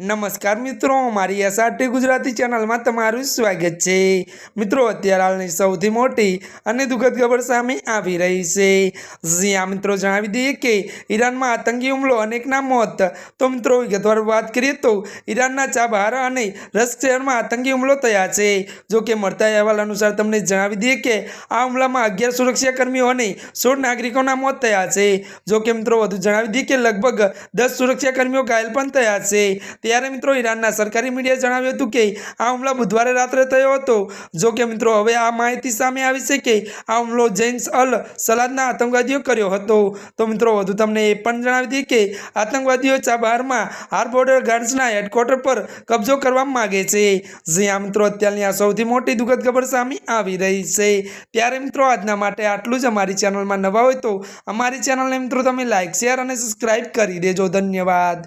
નમસ્કાર મિત્રો, મારી એસઆરટી ગુજરાતી ચેનલમાં તમારું સ્વાગત છે. મિત્રો, અત્યારે હાલની સૌથી મોટી અને દુઃખદ ખબર સામે આવી રહી છે. જ્યાં મિત્રો, જણાવી દઈએ કે ઈરાનમાં આતંકી હુમલો અનેકના મોત. તો મિત્રો, વિગતવાર વાત કરીએ તો ઈરાનના ચાબહાર અને રસ શહેરમાં આતંકી હુમલો થયા છે. જો કે મળતા અહેવાલ અનુસાર તમને જણાવી દઈએ કે આ હુમલામાં અગિયાર સુરક્ષાકર્મીઓ અને સોળ નાગરિકોના મોત થયા છે. જો કે મિત્રો, વધુ જણાવી દઈએ કે લગભગ દસ સુરક્ષાકર્મીઓ ઘાયલ પણ થયા છે. ત્યારે મિત્રો ઈરાનના સરકારી મીડિયાએ જણાવ્યું હતું કે આ હુમલો બુધવારે રાત્રે થયો હતો. જો કે મિત્રો હવે આ માહિતી સામે આવી છે કે આ હુમલો જેમ્સ અલ સલાદના આતંકવાદીઓ કર્યો હતો. તો મિત્રો વધુ તમને એ પણ જણાવી દઈએ કે આતંકવાદીઓ ચાબહારમાં હાર બોર્ડર ગાર્ડ્સના હેડક્વાર્ટર પર કબજો કરવા માગે છે. જ્યાં મિત્રો, અત્યારની આ સૌથી મોટી દુઃખદ ખબર સામે આવી રહી છે. ત્યારે મિત્રો આજના માટે આટલું જ. અમારી ચેનલમાં નવા હોય તો અમારી ચેનલને મિત્રો તમે લાઇક શેર અને સબસ્ક્રાઈબ કરી દેજો. ધન્યવાદ.